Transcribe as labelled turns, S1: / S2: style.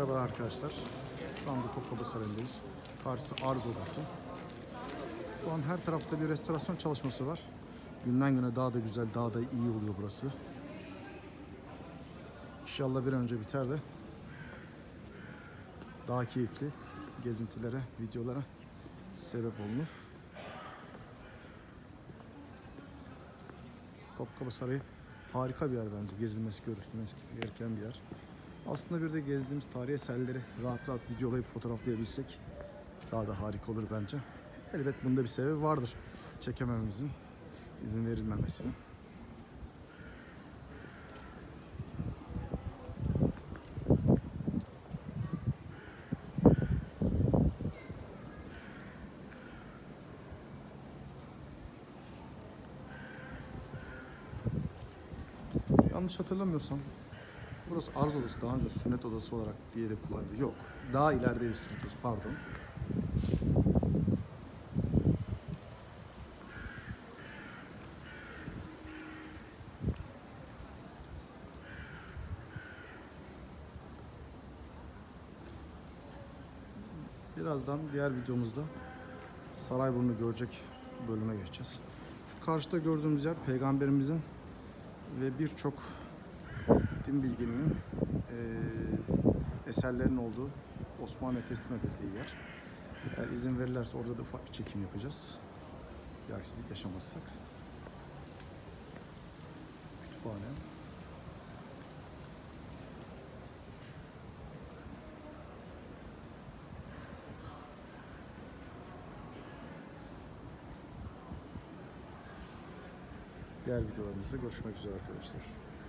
S1: Merhaba arkadaşlar. Şu anda Topkapı Sarayı'ndayız. Karşısı arz odası. Şu an her tarafta bir restorasyon çalışması var. Günden güne daha da güzel, daha da iyi oluyor burası. İnşallah bir an önce biter de daha keyifli gezintilere, videolara sebep olunur. Topkapı Sarayı harika bir yer bence. Gezilmesi, görülmesi gereken bir yer. Aslında bir de gezdiğimiz tarihi eserleri rahat rahat videolayıp fotoğraflayabilsek daha da harika olur bence. Elbet bunda bir sebebi vardır. Çekemememizin, izin verilmemesinin. Yanlış hatırlamıyorsam burası arz odası daha önce sünnet odası olarak diye de kullanıldı. Yok. Daha ilerideydi sünnet odası pardon. Birazdan diğer videomuzda Sarayburnu görecek bölüme geçeceğiz. Şu karşıda gördüğümüz yer peygamberimizin ve birçok din bilgininin eee eserlerin olduğu Osmanlı'ya teslim edildiği yer. Eğer izin verirlerse orada da ufak bir çekim yapacağız. Bir aksilik yaşamazsak. Kütüphane. Diğer videolarımızda görüşmek üzere arkadaşlar.